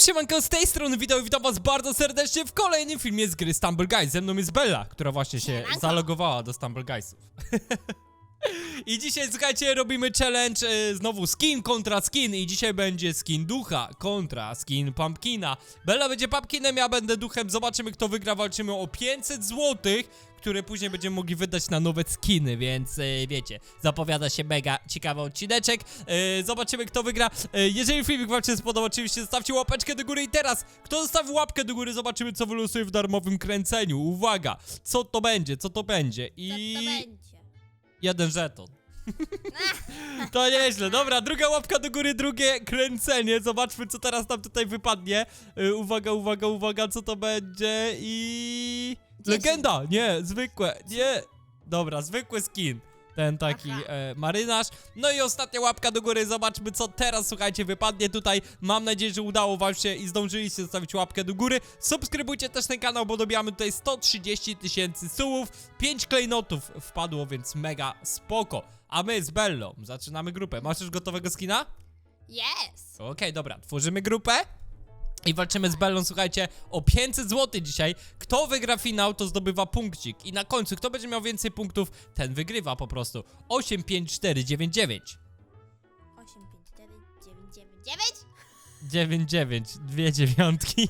siemanko, z tej strony witam, witam was bardzo serdecznie w kolejnym filmie z gry Stumble Guys. Ze mną jest Bella, która właśnie się Siemanko. zalogowała do Stumble Guysów. I dzisiaj, słuchajcie, robimy challenge e, znowu skin kontra skin i dzisiaj będzie skin ducha kontra skin pumpkina. Bella będzie pumpkinem, ja będę duchem, zobaczymy kto wygra, walczymy o 500 złotych które później będziemy mogli wydać na nowe skiny, więc e, wiecie, zapowiada się mega ciekawy odcineczek. E, zobaczymy kto wygra. E, jeżeli filmik wam się spodobał, oczywiście zostawcie łapeczkę do góry i teraz, kto zostawi łapkę do góry, zobaczymy co wylosuje w darmowym kręceniu. Uwaga, co to będzie, co to będzie Co i to będzie? jeden żeton. To nieźle, dobra, druga łapka do góry, drugie kręcenie, zobaczmy co teraz nam tutaj wypadnie Uwaga, uwaga, uwaga, co to będzie i... Legenda, nie, zwykłe, nie Dobra, zwykły skin ten taki Aha. e, marynarz. No i ostatnia łapka do góry, zobaczmy co teraz, słuchajcie, wypadnie tutaj. Mam nadzieję, że udało wam się i zdążyliście zostawić łapkę do góry. Subskrybujcie też ten kanał, bo dobijamy tutaj 130 tysięcy sułów. 5 klejnotów wpadło, więc mega spoko. A my z Bellą zaczynamy grupę. Masz już gotowego skina? Yes! Okej, dobra, tworzymy grupę. I walczymy z Bellą, słuchajcie, o 500 zł dzisiaj. Kto wygra finał, to zdobywa punkcik. I na końcu, kto będzie miał więcej punktów, ten wygrywa po prostu. 8, 5, 4, 9, 9. 8, 5, 4, 9, 9, 9? 9, 9, dwie dziewiątki.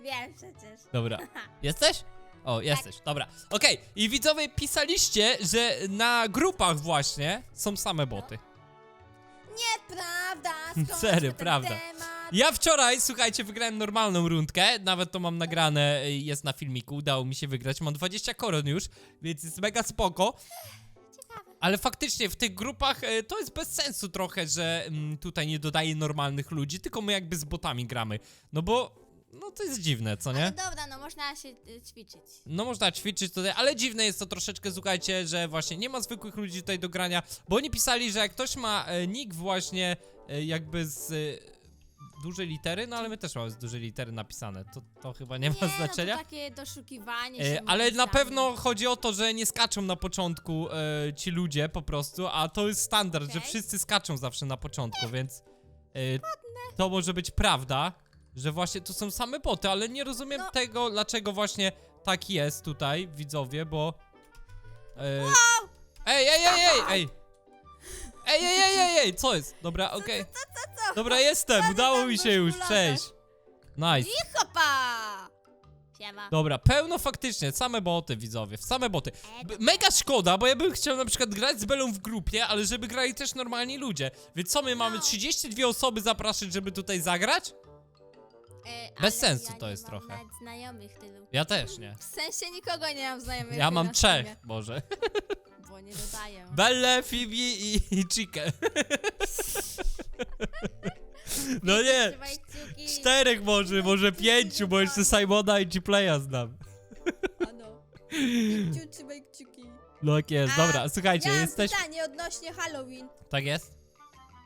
Wiem przecież. Dobra, jesteś? O, jesteś, dobra. Okej, i widzowie pisaliście, że na grupach właśnie są same boty. Nieprawda! skąd Serio, ten prawda. Ja wczoraj, słuchajcie, wygrałem normalną rundkę, nawet to mam nagrane, y, jest na filmiku, udało mi się wygrać, mam 20 koron już, więc jest mega spoko. Ciekawe. Ale faktycznie w tych grupach y, to jest bez sensu trochę, że mm, tutaj nie dodaje normalnych ludzi, tylko my jakby z botami gramy. No bo, no to jest dziwne, co nie? Ale dobra, no można się y, ćwiczyć. No można ćwiczyć tutaj, ale dziwne jest to troszeczkę, słuchajcie, że właśnie nie ma zwykłych ludzi tutaj do grania, bo oni pisali, że jak ktoś ma e, nick właśnie e, jakby z e, dużej litery, no ale my też mamy z dużej litery napisane, to, to chyba nie ma Nie, znaczenia. No to takie doszukiwanie E, się ale na pewno chodzi o to, że nie skaczą na początku e, ci ludzie po prostu, a to jest standard, że Okej. wszyscy skaczą zawsze na początku, więc e, to może być prawda, że właśnie to są same boty, ale nie rozumiem No. tego, dlaczego właśnie tak jest tutaj, widzowie, bo... E, Ej, ej, ej, ej, ej! Ej, ej, ej, ej, ej, co jest? Dobra, okej. co? Dobra, jestem, udało mi się już, cześć. Nice. Hopa! Siema. Dobra, pełno faktycznie, same boty widzowie, same boty. B mega szkoda, bo ja bym chciał na przykład grać z Belą w grupie, ale żeby grali też normalni ludzie. Więc co my mamy No. 32 osoby zapraszać, żeby tutaj zagrać? E, ale sensu ja to nie jest mam trochę. nawet znajomych tylu. Ja też nie. W sensie nikogo nie mam znajomych. Ja mam na trzech, Steamie, może. Bo nie dodaję. Belle, Phoebe i, i. No nie, Trzymaj kciuki. czterech może, może pięciu, bo jeszcze Simona i G-Playa znam. Ano. Kciu, trzymaj kciuki. No tak jest, dobra, słuchajcie, ja mam jesteś... pytanie odnośnie Halloween. Tak jest?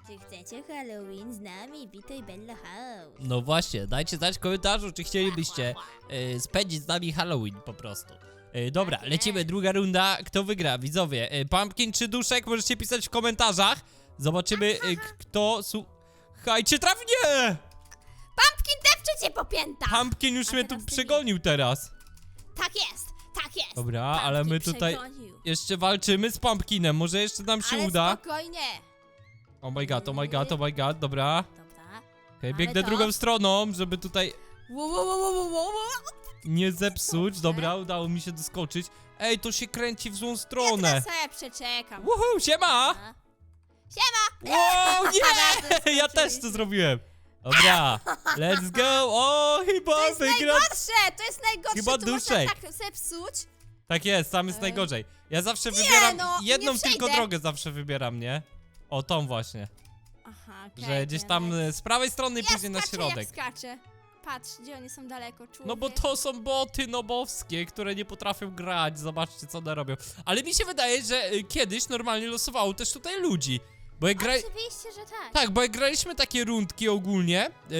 Czy chcecie Halloween z nami? Witaj Bella House. No właśnie, dajcie znać w komentarzu, czy chcielibyście e, spędzić z nami Halloween po prostu. E, dobra, Tak lecimy, druga runda. Kto wygra? Widzowie, e, Pumpkin czy Duszek? Możecie pisać w komentarzach. Zobaczymy, k- kto... Słuchajcie, trafnie! Pumpkin depcze cię po piętach! Pumpkin już A mnie tu teraz ty przegonił teraz. Tak jest, tak jest. Dobra, Pumpkin ale my tutaj przegonił. jeszcze walczymy z Pumpkinem. Może jeszcze nam się Ale uda. spokojnie. Oh my god, oh my god, oh my god, dobra. Dobra. Okej, Ale biegnę to- drugą stroną, żeby tutaj Wo, wo, wo, wo, wo, wo, wo. nie zepsuć. Dobra, udało mi się doskoczyć. Ej, to się kręci w złą Ja stronę. teraz sobie przeczekam. Woohoo, siema! A. Siema! Wow, nie! Ja też to zrobiłem. Dobra, let's go. O, To chyba jest wygram. najgorsze, to jest najgorsze, Chyba to można duszek. tak zepsuć. Tak jest, tam jest E. najgorzej. Ja zawsze wybieram no, nie jedną tylko przejdę. drogę zawsze wybieram, nie? O, tą właśnie. Aha, okej. Że gdzieś tam dobra. e, z prawej strony i później na środek. Jak skaczę. Patrz, gdzie oni są daleko, człowiek. No bo to są boty nobowskie, które nie potrafią grać. Zobaczcie, co one robią. Ale mi się wydaje, że e, kiedyś normalnie losowało też tutaj ludzi. Bo jak. Oczywiście, że tak. Tak, bo jak graliśmy takie rundki ogólnie, yy,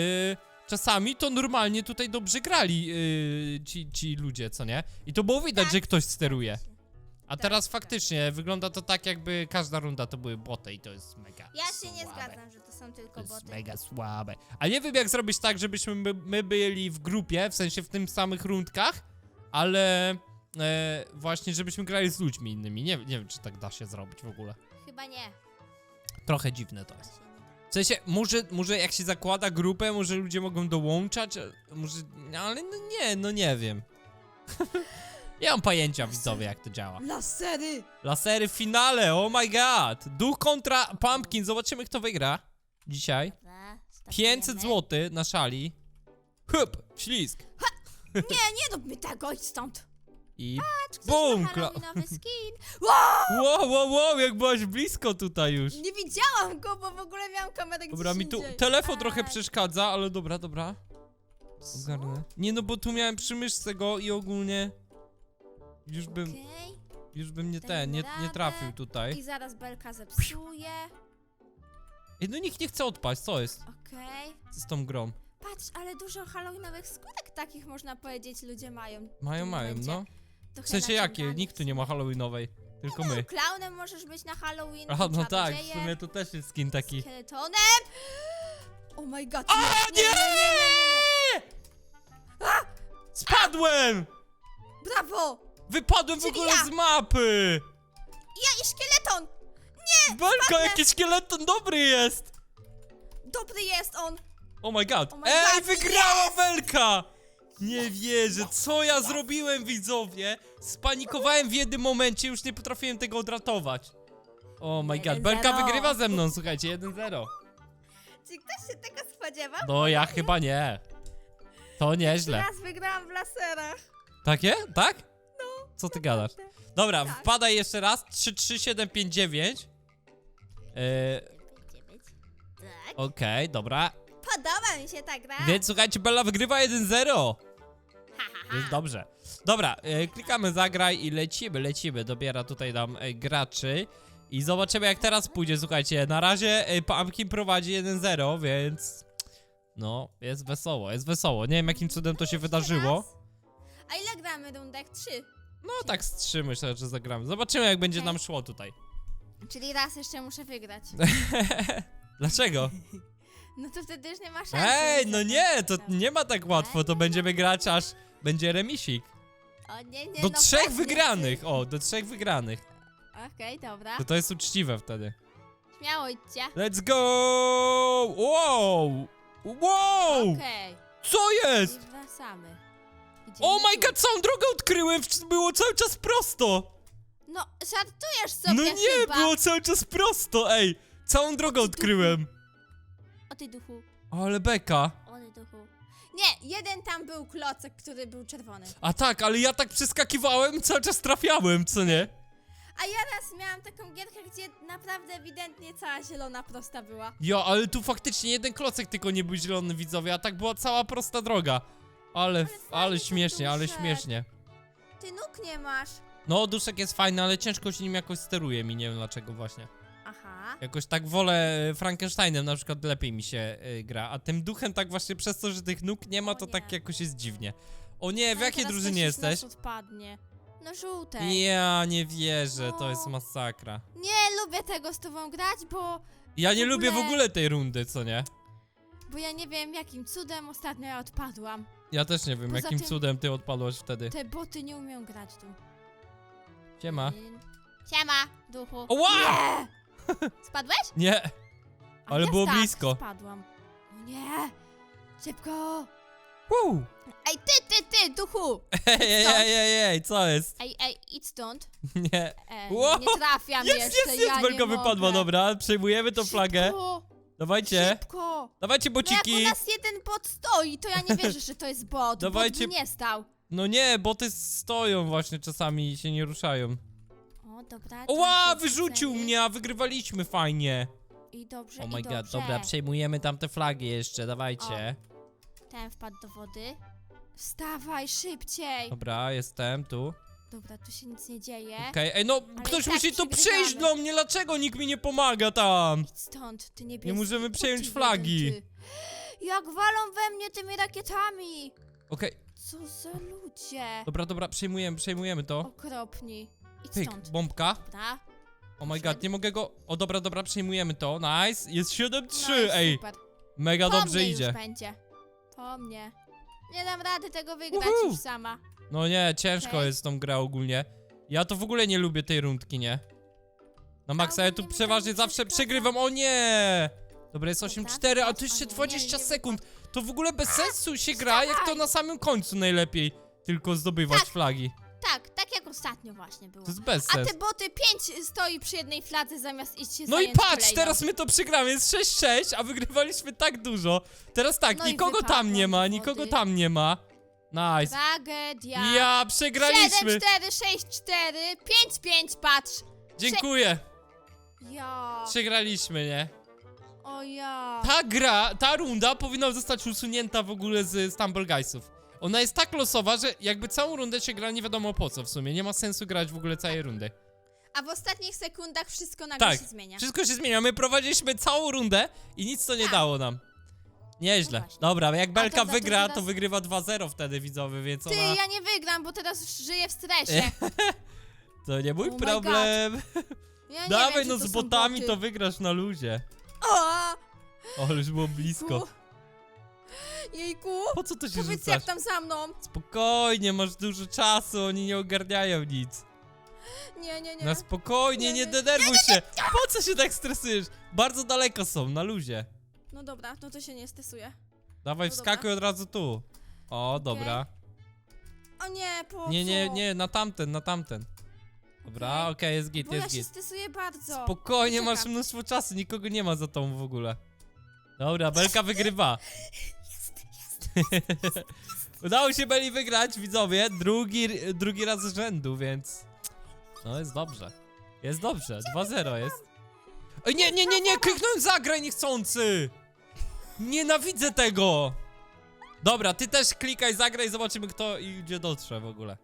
czasami to normalnie tutaj dobrze grali yy, ci, ci ludzie, co nie? I to było widać, Tak. że ktoś steruje. A teraz faktycznie wygląda to tak, jakby każda runda to były boty i to jest mega Ja się nie słabe. zgadzam, że to są To tylko jest boty. mega słabe. A nie wiem jak zrobić tak, żebyśmy my, my byli w grupie, w sensie w tym samych rundkach, ale e, właśnie żebyśmy grali z ludźmi innymi. Nie, nie wiem, czy tak da się zrobić w ogóle. Chyba nie. Trochę dziwne to jest. W sensie, może, może jak się zakłada grupę, może ludzie mogą dołączać, może, no, ale no nie, no nie wiem. nie mam pojęcia, widzowie, jak to działa. Lasery! Lasery w finale, oh my god! Duch kontra Pumpkin, zobaczymy kto wygra dzisiaj. Dobra, 500 startujemy. zł na szali. Hup, ślizg. Nie, nie rób mi tego, idź stąd. I Ktoś Bum, kla- halloweenowy skin. Wow! wow, wow, wow, jak byłaś blisko tutaj już. Nie widziałam go, bo w ogóle miałam kamerę Dobra, gdzieś mi tu indziej. telefon trochę Tak. przeszkadza, ale dobra, dobra. Ogarnę. Nie no, bo tu miałem przy myszce go i ogólnie już bym, Okej. już bym nie ten, nie, nie trafił tutaj. I zaraz belka zepsuje. Ej, no nikt nie chce odpaść, co jest Okej. z tą grą? Patrz, ale dużo halloweenowych skórek takich można powiedzieć ludzie mają. Mają, mają, no. W sensie jakie? Nikt tu nie ma halloweenowej, tylko my. Klaunem możesz być na Halloween. Aha, no tak, w sumie to też jest skin taki. Skeletonem. Oh my god. A, nie, nie, nie, nie, nie, nie! Spadłem! nie. Brawo! Wypadłem w Czyli ogóle ja. z mapy! Ja i szkieleton! Belka, jaki szkieleton dobry jest! Dobry jest on! Oh my god. Oh my Ej, god, wygrała Belka! Nie wierzę, co ja zrobiłem, widzowie? Spanikowałem w jednym momencie, już nie potrafiłem tego odratować. Oh my god, 1-0. Belka wygrywa ze mną, słuchajcie, 1-0. Czy ktoś się tego spodziewał? No ja chyba nie. To nieźle. Raz wygrałam w laserach. Takie? Tak? Co ty gadasz? Dobra, Tak. wpadaj jeszcze raz. 3, 3, 7, 5, 9. Yy, Tak. Okej, dobra. Podoba mi się ta gra. Więc słuchajcie, Bella wygrywa 1-0. Jest dobrze. Dobra, e, klikamy zagraj i lecimy, lecimy. Dobiera tutaj nam e, graczy. I zobaczymy jak teraz pójdzie, słuchajcie. Na razie e, Pumpkin prowadzi 1-0, więc... No, jest wesoło, jest wesoło. Nie wiem jakim cudem to się wydarzyło. A ile gramy rundek? Trzy. No tak z trzy myślę, że zagramy. Zobaczymy jak będzie nam szło tutaj. Czyli raz jeszcze muszę wygrać. Dlaczego? No to wtedy już nie ma szans. Ej, no nie, to nie ma tak łatwo, to będziemy grać aż będzie remisik. O nie, nie, Do no trzech pewnie. wygranych, o, do trzech wygranych. Okej, dobra. To to jest uczciwe wtedy. Śmiało idźcie. Let's go! Wow! Wow! Okej. Co I jest? wracamy. Idziemy Oh my tu. god, całą drogę odkryłem, było cały czas prosto! No, żartujesz sobie No nie, chyba. było cały czas prosto, ej! Całą drogę odkryłem. O ty duchu. Ale beka. O ty duchu. Nie, jeden tam był klocek, który był czerwony. A tak, ale ja tak przeskakiwałem, cały czas trafiałem, co nie? A ja raz miałam taką gierkę, gdzie naprawdę ewidentnie cała zielona prosta była. Ja, ale tu faktycznie jeden klocek tylko nie był zielony, widzowie, a tak była cała prosta droga. Ale, ale ten śmiesznie, ale duszek. śmiesznie. Ty nóg nie masz. No, duszek jest fajny, ale ciężko się nim jakoś steruje mi, nie wiem dlaczego właśnie. Jakoś tak wolę Frankensteinem na przykład lepiej mi się y, gra, a tym duchem tak właśnie przez to, że tych nóg nie ma, O to nie. tak jakoś jest dziwnie. O nie, w jakiej teraz drużynie ktoś z nas jesteś? odpadnie. No żółtej. Ja nie wierzę, to jest No. masakra. Nie lubię tego z tobą grać, bo, Ja nie W lubię w ogóle- ogóle tej rundy, co nie? bo ja nie wiem jakim cudem ostatnio ja odpadłam. Ja też nie wiem, Poza jakim tym- cudem ty odpadłaś wtedy. Te boty nie umieją grać tu. Siema. Siema, duchu. Oła! Nie! Spadłeś? Nie, A Ale ja było tak, blisko. Spadłam. No nie! Szybko! Woo! Ej, ty, ty, ty, duchu! Ej, ej, ej, ej, ej, co jest? Ej, ej, idź stąd. Nie. E, Wow! Nie trafiam Jest, jeszcze, jest, jest, ja Belka nie wypadła, mogę. dobra, przejmujemy tą flagę. Szybko, Dawajcie, szybko! dawajcie No jak bociki. u nas jeden bot stoi, to ja nie wierzę, że to jest bot. Dawajcie- Bot by nie stał. No nie, boty stoją właśnie czasami i się nie ruszają. O, dobra. Oła, się wyrzucił mnie, a wygrywaliśmy fajnie. I dobrze, Oh i my dobrze. god, dobra, przejmujemy tam te flagi jeszcze, dawajcie. Ten wpadł do wody. Wstawaj szybciej. Dobra, jestem tu. Dobra, tu się nic nie dzieje. Okej, ej no, Ale ktoś tak musi tu przegrywamy. przyjść do mnie, dlaczego nikt mi nie pomaga tam? Stąd, ty niebieski. Nie możemy przejąć flagi. ty. Jak walą we mnie tymi rakietami. Okej, Co za ludzie. dobra, dobra, przejmujemy, przejmujemy to. Okropni. Idź Pyk, stąd. bombka. Dobra. Oh my god, nie mogę go... O, dobra, dobra, przejmujemy to. Nice. Jest 7-3, No i ej. super. Mega po dobrze mnie idzie. Już będzie. Po mnie. Nie dam rady tego wygrać Uhu. już sama. No nie, ciężko Okej. jest tą grę ogólnie. Ja to w ogóle nie lubię tej rundki, nie? Na maksa, ja tu mi przeważnie nie zawsze przeszkadza. przegrywam. O nie! Dobra, jest Dobra, 8-4, a to jeszcze o nie, 20 nie, sekund. To w ogóle bez sensu się gra, jak to na samym końcu najlepiej tylko zdobywać Tak. flagi. Tak, tak jak ostatnio właśnie było. To jest bez A sensu. te boty 5 stoi przy jednej fladze zamiast iść się No i zająć patrz, kolejną. teraz my to przegramy, jest 6-6, a wygrywaliśmy tak dużo. Teraz tak, No i nikogo tam nie ma, nikogo tam nie ma. Nice. Tragedia. Ja, przegraliśmy. 7, 4, 6, 4, 5, 5, patrz. Dziękuję. Ja. Przegraliśmy, nie? O ja. Ta gra, ta runda powinna zostać usunięta w ogóle z Stumble Guysów. Ona jest tak losowa, że jakby całą rundę się gra nie wiadomo po co w sumie. Nie ma sensu grać w ogóle całej rundy. A w ostatnich sekundach wszystko nagle Tak, się zmienia. wszystko się zmienia. My prowadziliśmy całą rundę i nic to nie Tak. dało nam. Nieźle. No właśnie. Dobra, jak Belka to wygra, to teraz- wygrywa 2-0 wtedy widzowy, więc Ty, ona... ja nie wygram, bo teraz już żyję w stresie. To nie mój Oh my problem. Ja nie Dawaj wiem, no czy to z są botami boty. to wygrasz na luzie. O! O, już było blisko. Jejku. Po co to się Powiedz rzucasz? jak tam za mną. Spokojnie, masz dużo czasu, oni nie ogarniają nic. Nie, nie, nie. Na spokojnie, Nie, nie nie. denerwuj się. Po co się tak stresujesz? Bardzo daleko są, na luzie. No dobra, no to się nie stresuję. Dawaj, No dobra. wskakuj od razu tu. O, dobra. O nie, po Nie, nie, co? nie, na tamten, na tamten. Dobra, okej, Okej. jest git, Bo ja jest się git. stresuję bardzo. Spokojnie, masz mnóstwo czasu, nikogo nie ma za tą w ogóle. Dobra, Belka wygrywa. Udało się Beli wygrać, widzowie, drugi, drugi raz z rzędu, więc... No, jest dobrze. Jest dobrze, 2-0 jest. Ej, nie, nie, nie, nie, kliknąłem zagraj niechcący! Nienawidzę tego! Dobra, ty też klikaj zagraj, zobaczymy kto i gdzie dotrze w ogóle.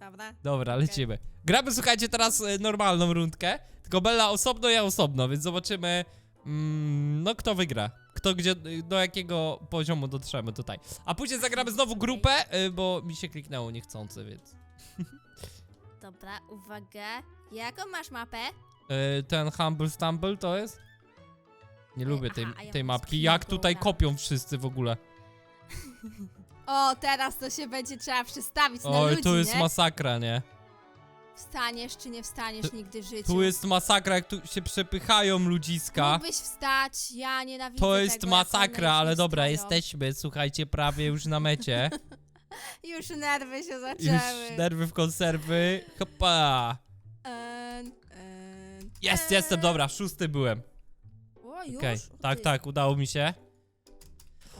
Dobra. Dobra, lecimy. Gramy, słuchajcie, teraz e, normalną rundkę. Tylko Bella osobno, ja osobno, więc zobaczymy. Mm, no, kto wygra. Kto gdzie, do jakiego poziomu dotrzemy tutaj. A później zagramy znowu grupę, e, bo mi się kliknęło niechcący, więc. Dobra, uwaga. Jaką masz mapę? E, ten Humble Stumble to jest? Nie lubię tej, aha, ja tej mapki. Jak tutaj kopią wszyscy w ogóle. O, teraz to się będzie trzeba przestawić na Oj, ludzi, tu jest nie? masakra, nie? Wstaniesz czy nie wstaniesz nigdy w życiu. Tu jest masakra, jak tu się przepychają ludziska. Mógłbyś wstać, ja nienawidzę To jest tego, jak one masakra, ale już dobra, stoją. jesteśmy, słuchajcie, prawie już na mecie. Już nerwy się Już zaczęły. nerwy w konserwy. Hopa! En, en, Jest, en. jestem, dobra, szósty byłem. O, już? Okej, O, tak, ty. tak, udało mi się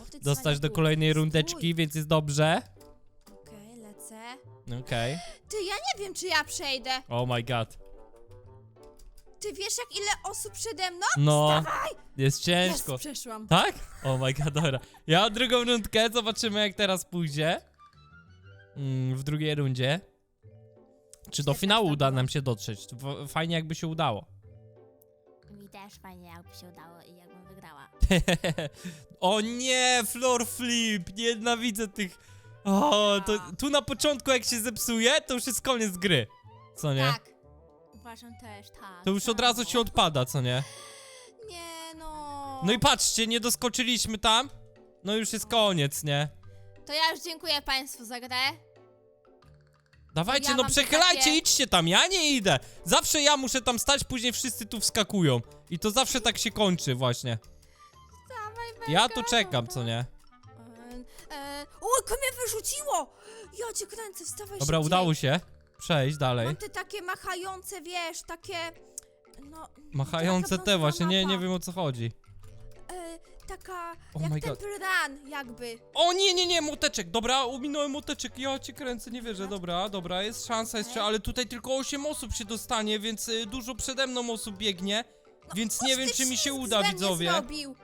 O, ty dostać do cwaniaku. kolejnej Stój. rundeczki, więc jest dobrze. Okej, lecę. Okej. Ty, ja nie wiem, czy ja przejdę. Oh my god. Ty wiesz, jak ile osób przede mną? No, Dawaj! jest ciężko. Jest, przeszłam. Tak? Oh my god, dobra. Ja mam drugą rundkę, zobaczymy jak teraz pójdzie. Mm, w drugiej rundzie. Czy do finału uda nam się dotrzeć? W- Fajnie jakby się udało. Mi też fajnie, jakby się udało i jakbym wygrała. o nie, floor flip, nienawidzę tych... O, to tu na początku jak się zepsuje, to już jest koniec gry. Co nie? Tak. Uważam też, tak. To już od razu się odpada, co nie? Nie no. No i patrzcie, nie doskoczyliśmy tam. No już jest koniec, nie? To ja już dziękuję Państwu za grę. Dawajcie, Ja no mam tu przechylajcie, takie- idźcie tam, ja nie idę. Zawsze ja muszę tam stać, później wszyscy tu wskakują. I to zawsze tak się kończy właśnie. Dawaj, Ja Belka, tu czekam, co nie? E, e, mnie wyrzuciło! Ja cię kręcę, wstawaj Dobra, szybciej. udało się przejść dalej. Mam te takie machające, wiesz, takie... No... Machające taka te właśnie, nie, nie wiem o co chodzi. E, taka... Oh jak God. Temple Run, jakby. O nie, nie, nie, moteczek, dobra, uminąłem moteczek, ja cię kręcę, nie wierzę, dobra, dobra, jest szansa jeszcze, ale tutaj tylko 8 osób się dostanie, więc y, dużo przede mną osób biegnie, więc nie Coś wiem, ty czy mi się ślizg uda, ze mnie widzowie. Zrobił.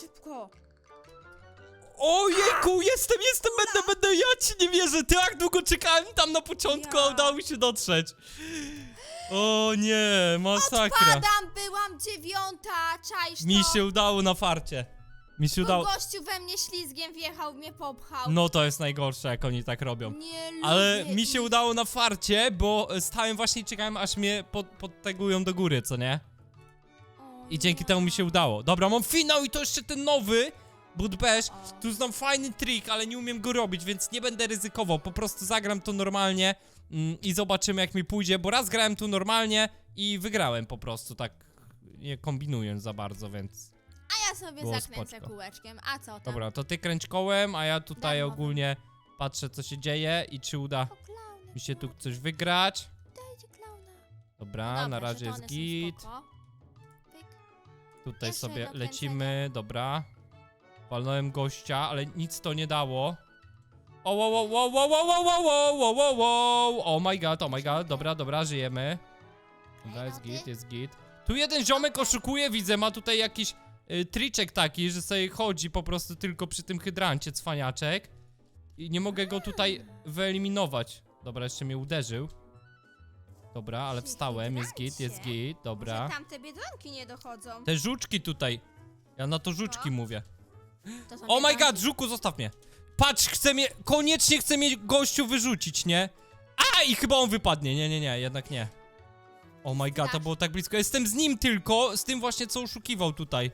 Szybko. Ojejku, jestem, jestem, będę, będę, ja ci nie wierzę, ty jak długo czekałem tam na początku, a Ja. udało mi się dotrzeć. O nie, masakra. Padam, byłam dziewiąta, czaisz Mi to? się udało na farcie. Mi się Bo udało... gościu we mnie ślizgiem wjechał, mnie popchał. No to jest najgorsze, jak oni tak robią. Nie lubię Ale mi się ich. udało na farcie, bo stałem właśnie i czekałem, aż mnie pod, podtegują do góry, co nie? O I dzięki nie. temu mi się udało. Dobra, mam finał i to jeszcze ten nowy O. Tu znam fajny trik, ale nie umiem go robić, więc nie będę ryzykował. Po prostu zagram to normalnie mm, i zobaczymy jak mi pójdzie, bo raz grałem tu normalnie i wygrałem po prostu, tak nie kombinując za bardzo, więc... A ja sobie Było zakręcę spoczko. kółeczkiem. A co tam? Dobra, to ty kręć kołem, a ja tutaj ogólnie patrzę co się dzieje i czy uda O, klauny, mi się tu coś wygrać. Dajcie klauna. Dobra, Dobra, na razie jest są git. spoko. Pyk. Tutaj Jeszcze sobie lecimy, dobra. Walnąłem gościa, ale nic to nie dało. O, wow, wow, wow, wow, wow, wow, wow, wow, wow, wow. Oh my god, oh my god, dobra, dobra, żyjemy. Dobra, jest git, jest git. Tu jeden ziomek oszukuje, widzę, ma tutaj jakiś y, triczek taki, że sobie chodzi po prostu tylko przy tym hydrancie, cwaniaczek. I nie mogę go tutaj wyeliminować. Dobra, jeszcze mnie uderzył. Dobra, ale wstałem, jest git, jest git, dobra. Może tam te biedronki nie dochodzą. Te żuczki tutaj. Ja na to żuczki No. mówię. To są Oh my god, żuku, zostaw mnie. Patrz, chce mnie, koniecznie chce mnie gościu wyrzucić, nie? A, i chyba on wypadnie. Nie, nie, nie, jednak nie. Oh my god, to było tak blisko. Jestem z nim tylko, z tym właśnie, co oszukiwał tutaj.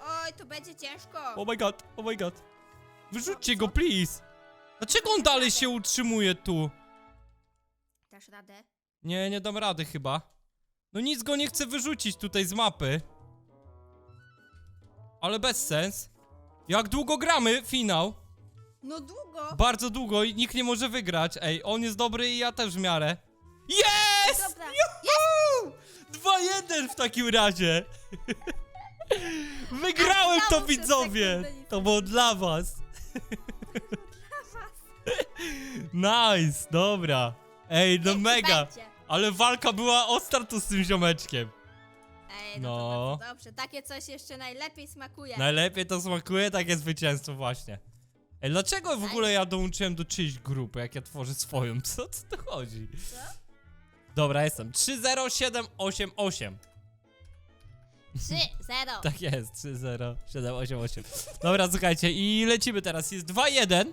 Oj, to będzie ciężko. Oh my god, oh my god. Wyrzućcie go, please. Dlaczego on dalej się utrzymuje tu? Dasz radę? Nie, nie dam rady chyba. No nic go nie chcę wyrzucić tutaj z mapy. Ale bez sens. Jak długo gramy? Finał. No długo. Bardzo długo i nikt nie może wygrać. Ej, on jest dobry i ja też w miarę. Jest! Dobra. Juhu! 2-1 w takim razie. Wygrałem to widzowie. sekundę nic To było dla was. Nice, dobra. Ej, no Niech ci mega. będzie. Ale walka była ostra tu z tym ziomeczkiem. Ej, no, No. to bardzo dobrze. Takie coś jeszcze najlepiej smakuje. Najlepiej to smakuje takie zwycięstwo właśnie. Ej, dlaczego w ogóle ja dołączyłem do czyjejś grupy, jak ja tworzę swoją? Co co to chodzi? Co? Dobra, jestem. 30788. 3, 0. Tak jest, 30788. Dobra, słuchajcie, i lecimy teraz. Jest 2-1.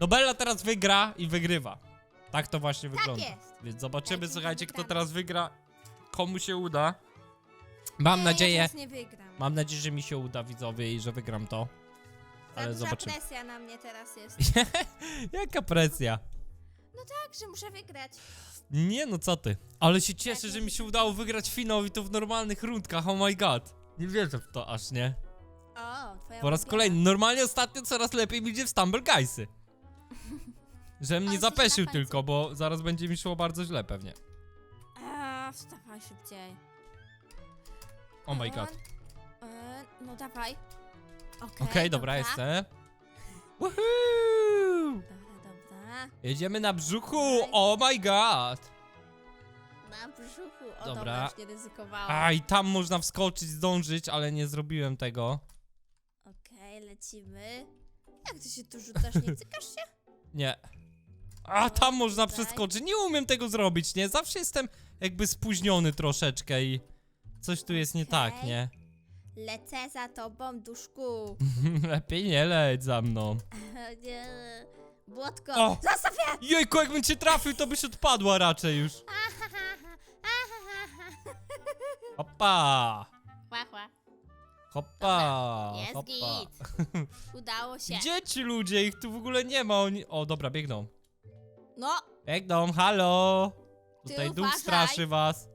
No Bella teraz wygra i wygrywa. Tak to właśnie wygląda. jest. Więc zobaczymy, Lecimy, słuchajcie, kto wygramy. teraz wygra. Komu się uda. Mam Nie, nadzieję, teraz nie wygram. mam nadzieję, że mi się uda, widzowie, i że wygram to. Za Ale duża zobaczymy. presja na mnie teraz jest. Jaka presja? tak, że muszę wygrać. Nie no, co ty. Ale się cieszę, Tak, że nie mi się udało wygrać finał i to w normalnych rundkach, oh my god. Nie wierzę w to aż, nie? O, twoja Po raz ulubiona. kolejny. Normalnie ostatnio coraz lepiej mi idzie w Stumble Guysy. Żebym nie zapeszył końcu. tylko, bo zaraz będzie mi szło bardzo źle pewnie. A, wstawaj szybciej. Oh my god. E, no dawaj. Okej, Okej, dobra, jestem. Woohoo! Dobra, dobra. Jedziemy na brzuchu, oh my god. Na brzuchu. O, Dobra. dobra, już nie ryzykowałam. A, i tam można wskoczyć, zdążyć, ale nie zrobiłem tego. Okej, lecimy. Jak ty się tu rzucasz, nie cykasz się? Nie. A, tam można przeskoczyć. Nie umiem tego zrobić, nie? Zawsze jestem jakby spóźniony troszeczkę i coś tu jest nie tak, Okej. nie? Lecę za tobą, duszku. Lepiej nie leć za mną. nie. Błotko, O! zostaw mnie! Jejku, jakbym cię trafił, to byś odpadła raczej już. Hoppa! Chła, chła. Hoppa! Jest hoppa. git. Udało się. Gdzie ci ludzie? Ich tu w ogóle nie ma. Oni... O, dobra, biegną. No, Biegną, halo! Tutaj duch uważaj. straszy was.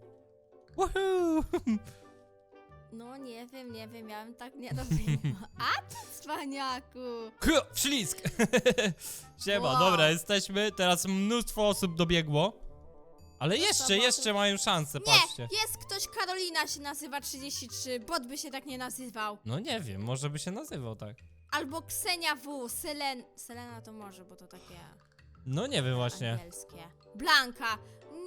Woohoo! no nie wiem, nie wiem, ja bym tak nie robiła. A ty cwaniaku. Hy, Ślizg! Siema, Wow. dobra, jesteśmy. Teraz mnóstwo osób dobiegło. Ale jeszcze, jeszcze mają szansę, Nie, patrzcie. jest ktoś, Karolina się nazywa 33, bot by się tak nie nazywał. No nie wiem, może by się nazywał tak. Albo Ksenia W, Selen... Selena to może, bo to takie No nie wiem właśnie. angielskie. Blanka.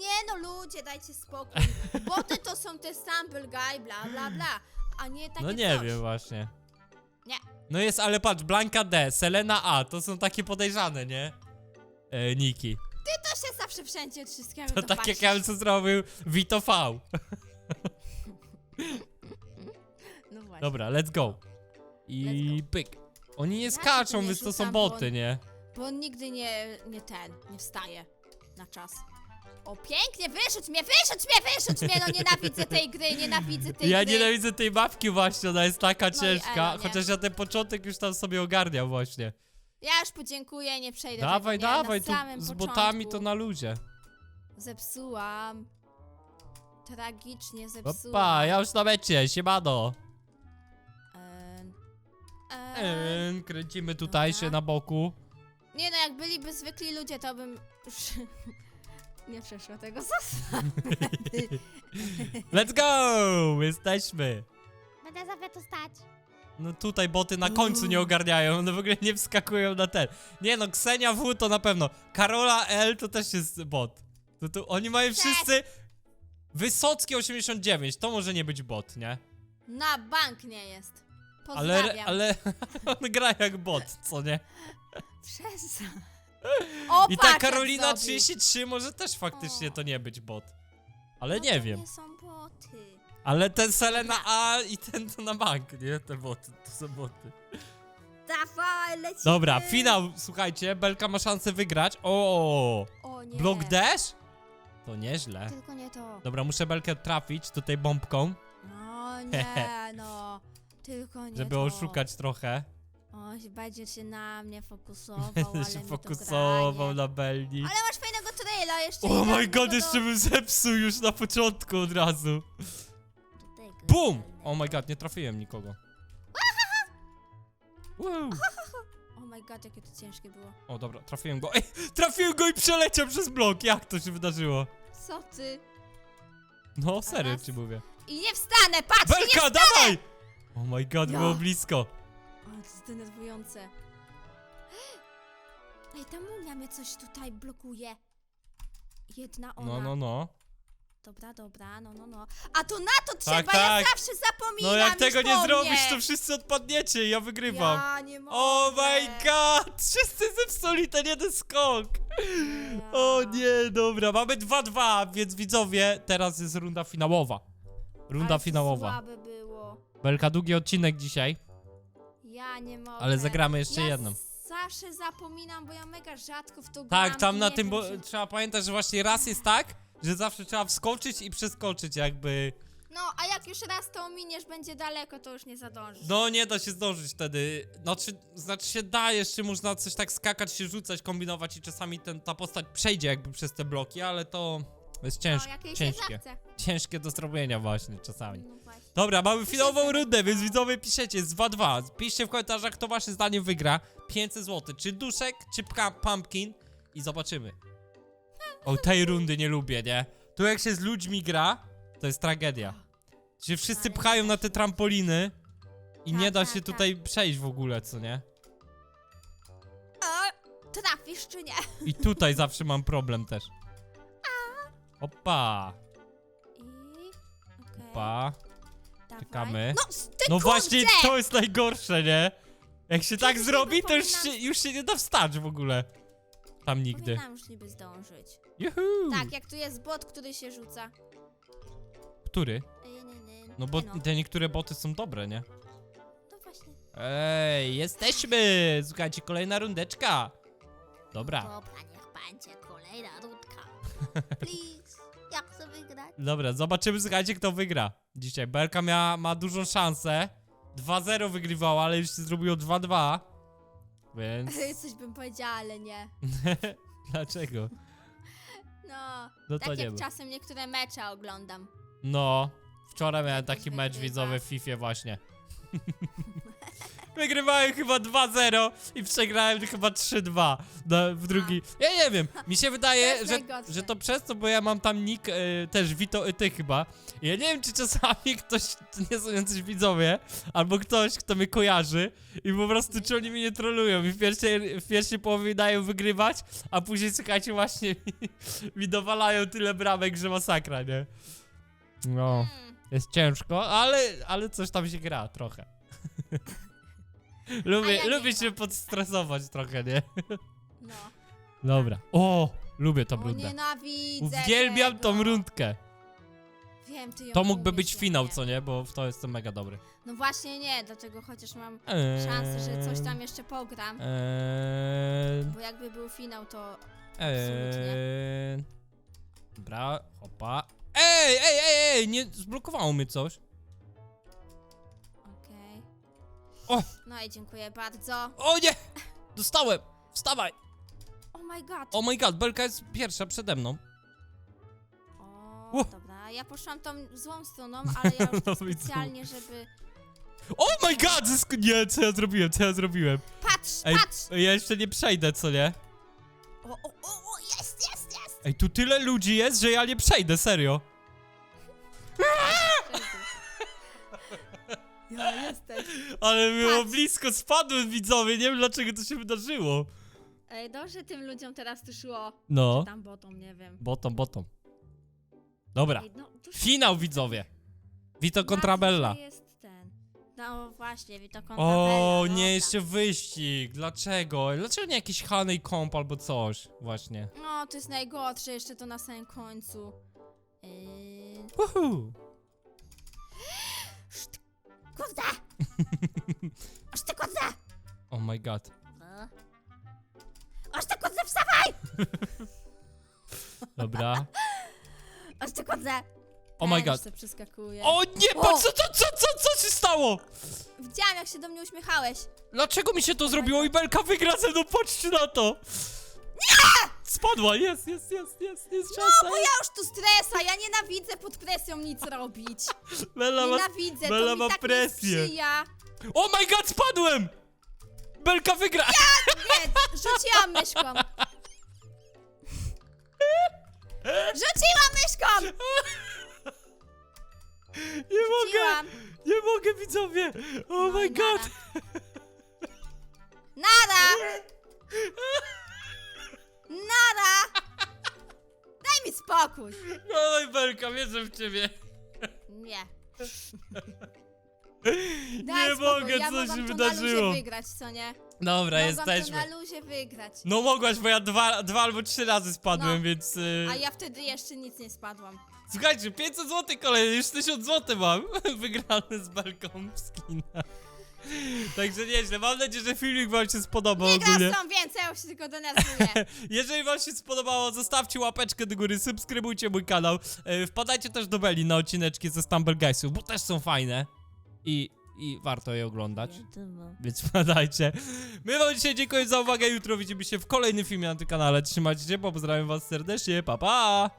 Nie no ludzie, dajcie spokój. Boty to są te sample guy, bla bla bla. A nie takie No nie coś. wiem właśnie. Nie. No jest, ale patrz, Blanka D, Selena A, to są takie podejrzane, nie? E, Niki. Ty to się zawsze wszędzie od wszystkiego To tak jak ja bym co zrobił Vito V. No właśnie. Dobra, let's go. I Let's pyk. Oni nie skaczą, nie więc to są rzucam, boty, bo- nie? Bo on nigdy nie, nie ten, nie wstaje na czas. O, pięknie, wyrzuć mnie, wyrzuć mnie, wyrzuć mnie, no nienawidzę tej gry, nienawidzę tej Ja gry. nienawidzę tej mapki właśnie, ona jest taka No i ciężka, elo, nie? chociaż ja ten początek już tam sobie ogarniam właśnie. Ja już podziękuję, nie przejdę Dawaj, tego, nie, dawaj, na tu samym z początku. botami to na luzie. Zepsułam. Tragicznie zepsułam. Opa, ja już na mecie, siemano. Em, em. Kręcimy tutaj Dobra. się na boku. Nie no, jak byliby zwykli ludzie, to bym już nie przeszła tego zasady. Let's go! Jesteśmy. Będę za to stać. No tutaj boty na końcu nie ogarniają, one w ogóle nie wskakują na ten. Nie no, Ksenia W to na pewno. Karola L to też jest bot. To, to oni mają wszyscy... Wysocki 89, to może nie być bot, nie? Na bank nie jest. Ale, Pozdrawiam. ale on gra jak bot, co nie? Przestań. O, I patrz, ta jak Karolina zrobił. 33 może też faktycznie to nie być bot. Ale No nie to wiem. nie są boty. Ale ten Selena A i ten to na bank, nie? Te boty, to są boty. Dawaj, lecimy. Dobra, finał, słuchajcie, Belka ma szansę wygrać. O, O nie. Block Dash? To nieźle. Tylko nie to. Dobra, muszę Belkę trafić tutaj bombką, No nie, no. Tylko nie żeby to. oszukać trochę. O, będzie się na mnie fokusował, ale się mi to fokusował granie. na Belni. Ale masz fajnego traila jeszcze. Oh my god, do- jeszcze bym zepsuł już na początku od razu. BUM! Oh my god, nie trafiłem nikogo. Wow. Oh my god, jakie to ciężkie było. O dobra, trafiłem go. Ej, trafiłem go i przeleciał przez blok. Jak to się wydarzyło? Co ty? No, serio raz. ci mówię. I nie wstanę, patrz, nie Belka, dawaj! Oh my god, Ja. było blisko. O, to jest denerwujące. Ej, ta mumia mnie coś tutaj blokuje. Jedna ona. No, no, no. Dobra, dobra, no, no, no. A to na to trzeba, Tak, ja tak. zawsze zapominam. No jak już tego nie po zrobisz, mnie. to wszyscy odpadniecie i ja wygrywam. Ja nie mogę. Oh my god! Wszyscy zepsuli ten jeden skok! Ja. O nie, dobra, mamy 2-2, więc widzowie, teraz jest runda finałowa. Runda Ale to finałowa. słabe było. Belka, długi odcinek dzisiaj, Ja nie mogę. ale zagramy jeszcze ja jedną. zawsze zapominam, bo ja mega rzadko w to gram. Tak, tam i na nie tym, wiem, bo czy- trzeba pamiętać, że właśnie raz jest tak, że zawsze trzeba wskoczyć i przeskoczyć jakby. No, a jak już raz to ominiesz, będzie daleko, to już nie zadążysz. No nie da się zdążyć wtedy. Znaczy, znaczy się da, jeszcze można coś tak skakać, się rzucać, kombinować i czasami ten, ta postać przejdzie jakby przez te bloki, ale to jest cięż, no, jak jej się ciężkie. zachce. Ciężkie do zrobienia właśnie czasami. No. Dobra, mamy finałową rundę, więc widzowie piszecie, jest 2-2. Piszcie w komentarzach, kto wasze zdanie wygra. 500 zł. Czy Duszek, czy Pumpkin? I zobaczymy. O, tej rundy nie lubię, nie? Tu jak się z ludźmi gra, to jest tragedia. Się wszyscy pchają na te trampoliny i nie da się tutaj przejść w ogóle, co nie? A, trafisz czy nie? I tutaj zawsze mam problem też. Opa, I... okej, opa. Czekamy. No, s- ty No kurczę! właśnie, to jest najgorsze, nie? Jak się tak zrobi, to już się, powinnam- już się nie da wstać w ogóle. Tam nigdy. Powinnam już niby zdążyć. Juhu! Tak, jak tu jest bot, który się rzuca. Który? Ej, nie, nie, No bo nie no. te niektóre boty są dobre, nie? No właśnie. Ej, jesteśmy! Słuchajcie, kolejna rundeczka. Dobra, Dobra, niech będzie kolejna rundka. Please? Dobra, zobaczymy, słuchajcie, kto wygra. Dzisiaj Belka miała, ma dużą szansę. 2-0 wygrywała, ale już się zrobiło 2-2. Więc Coś bym powiedziała, ale nie. dlaczego? No, No to tak nie jak wiem. czasem niektóre mecze oglądam. No, wczoraj miałem taki mecz wygrywa. widzowy w FIFA właśnie. Wygrywałem chyba 2-0 i przegrałem chyba 3-2 na- w drugi. Ja nie wiem, mi się To wydaje, jest że, najgorsze. że to przez to, bo ja mam tam nick e, też Vito i ty chyba. I Ja nie wiem, czy czasami ktoś, nie są jacyś widzowie, albo ktoś, kto mnie kojarzy i po prostu czy oni mnie nie trolują i w pierwszej, w pierwszej połowie dają wygrywać, a później słuchajcie właśnie mi, mi dowalają tyle bramek, że masakra, nie? No. Hmm. Jest ciężko, ale, ale coś tam się gra trochę. lubię ja nie lubię się podstresować trochę, nie? No. Dobra. O, lubię tą O, rundę. nienawidzę Uwielbiam tego. tą rundkę. Wiem, ty ją To mógłby umiesz, być ja finał, co nie? Bo w to jestem mega dobry. No właśnie nie, dlatego chociaż mam Eee, szansę, że coś tam jeszcze pogram. Eee, Bo jakby był finał, to eee, dobra, hopa. Ej, ej, ej, ej, nie zblokowało mnie coś. O! No i dziękuję bardzo. O nie! Dostałem! Wstawaj! Oh my god. Oh my god, Belka jest pierwsza przede mną. O, dobra, ja poszłam tą złą stroną, ale ja już No tak i co? specjalnie, żeby... Oh my god! Zysk... Nie, co ja zrobiłem, co ja zrobiłem? Patrz, Ej, patrz! ja jeszcze nie przejdę, co nie? O, o, o, o, jest, jest, jest! Ej, tu tyle ludzi jest, że ja nie przejdę, serio. Ja jesteś. Ale było blisko, spadłem widzowie, nie wiem dlaczego to się wydarzyło. Ej, dobrze tym ludziom teraz tu szło. No, Tam botą, nie wiem. bottom, bottom. Dobra, Ej, no, finał widzowie. Vito kontra Bella. jest ten. No właśnie, Vito kontra O, Bella, nie, dobra. jeszcze wyścig. Dlaczego? Dlaczego nie jakiś Honey Comp albo coś? Właśnie. No, to jest najgorsze, jeszcze to na samym końcu. Yy... Uhu. Aż ty kurde! Oh my god. Aż ty kurde, wstawaj! Dobra. Aż ty kurde! Oh my god. przeskakuje. O nie, O! patrz, co, co, co, co, co się stało? Widziałam, jak się do mnie uśmiechałeś. Dlaczego mi się to zrobiło i Belka wygra ze mną? Patrzcie na to. Nie! Spadła, jest, jest, jest, jest, jest No, szansa. bo ja już tu stresa, ja nienawidzę pod presją nic robić. Bella ma, Nienawidzę, Bella to mi ma tak presję. nie sprzyja. Oh my god, spadłem! Belka wygra! Nie, rzuciłam myszką. Rzuciłam myszką! Nie mogę, Rzuciłam. nie mogę widzowie! Oh No my i god! Nara! Nara! Daj mi spokój. Oj Belka, wierzę w ciebie. Nie. Nie Daj spokój. mogę, ja co mogłam się to wydarzyło. na luzie wygrać, co nie? Dobra, Mogłam to jesteśmy. na luzie wygrać. No mogłaś, bo ja dwa, dwa albo trzy razy spadłem, No. więc... y, A ja wtedy jeszcze nic nie spadłam. Słuchajcie, 500 zł kolejny, już 1000 zł mam. Wygrany z Belką w skina. Także nieźle, mam nadzieję, że filmik wam się spodobał Nie ogólnie. gram więcej, ja się tylko denerwuję. Jeżeli wam się spodobało, zostawcie łapeczkę do góry, subskrybujcie mój kanał. E, Wpadajcie też do Beli na odcineczki ze Stumble Guysów, bo też są fajne. I, I warto je oglądać. Więc wpadajcie. My wam dzisiaj dziękuję za uwagę. Jutro widzimy się w kolejnym filmie na tym kanale. Trzymajcie się, pozdrawiam was serdecznie. Pa pa!